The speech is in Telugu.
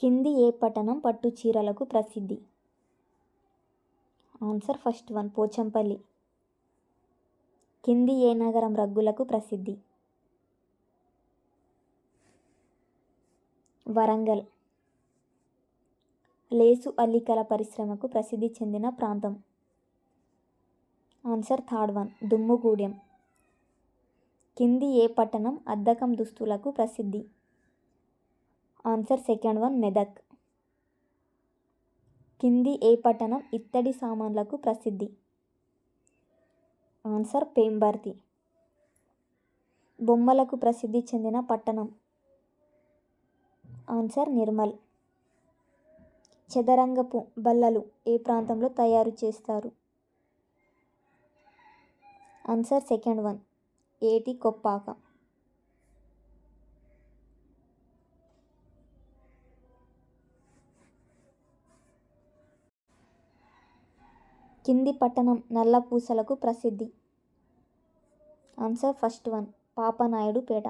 కింది ఏ పట్టణం పట్టు చీరలకు ప్రసిద్ధి? Answer first one Pochampally. కింది ఏ నగరం రగ్గులకు ప్రసిద్ధి? వరంగల్. లేసు అల్లికల పరిశ్రమకు ప్రసిద్ధి చెందిన ప్రాంతం. ఆన్సర్ థర్డ్ వన్ దుమ్ముగూడెం కింది ఏ పట్టణం అద్దకం దుస్తులకు ప్రసిద్ధి? Answer second one Medak. కింది ఏ పట్టణం ఇత్తడి సామాన్లకు ప్రసిద్ధి? ఆన్సర్ పేంబర్తి. బొమ్మలకు ప్రసిద్ధి చెందిన పట్టణం. ఆన్సర్ నిర్మల్. చదరంగపు బల్లలు ఏ ప్రాంతంలో తయారు చేస్తారు? Answer second one. ఏటి కొప్పాక. కింది పట్టణం నల్ల పూసలకు ప్రసిద్ధి. Answer first one. పాపనాయుడుపేట